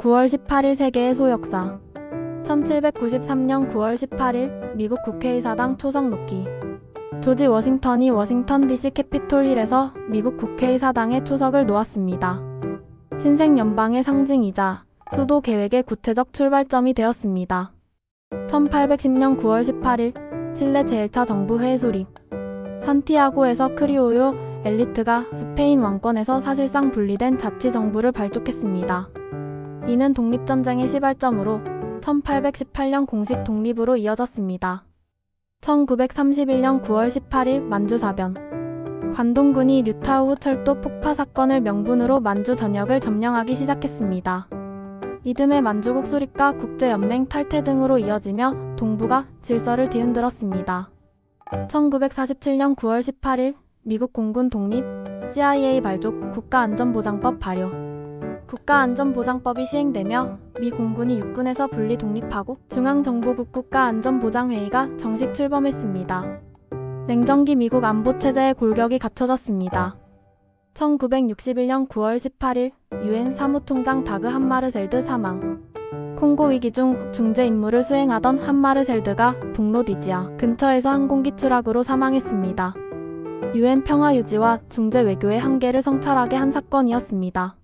9월 18일 세계의 소역사 1793년 9월 18일 미국 국회의사당 초석 놓기 조지 워싱턴이 워싱턴 DC 캐피톨 힐에서 미국 국회의사당에 초석을 놓았습니다. 신생 연방의 상징이자 수도 계획의 구체적 출발점이 되었습니다. 1810년 9월 18일 칠레 제1차 정부 회의 수립 산티아고에서 크리오요 엘리트가 스페인 왕권에서 사실상 분리된 자치정부를 발족했습니다. 이는 독립전쟁의 시발점으로 1818년 공식 독립으로 이어졌습니다. 1931년 9월 18일 만주사변 관동군이 류타우 철도 폭파 사건을 명분으로 만주 전역을 점령하기 시작했습니다. 이듬해 만주국 수립과 국제연맹 탈퇴 등으로 이어지며 동부가 질서를 뒤흔들었습니다. 1947년 9월 18일 미국 공군 독립, CIA 발족, 국가안전보장법 발효. 국가안전보장법이 시행되며 미 공군이 육군에서 분리 독립하고 중앙정보국 국가안전보장회의가 정식 출범했습니다. 냉전기 미국 안보체제의 골격이 갖춰졌습니다. 1961년 9월 18일 유엔 사무총장 다그 한마르셀드 사망. 콩고 위기 중 중재 임무를 수행하던 한마르셀드가 북로디지아 근처에서 항공기 추락으로 사망했습니다. 유엔 평화 유지와 중재 외교의 한계를 성찰하게 한 사건이었습니다.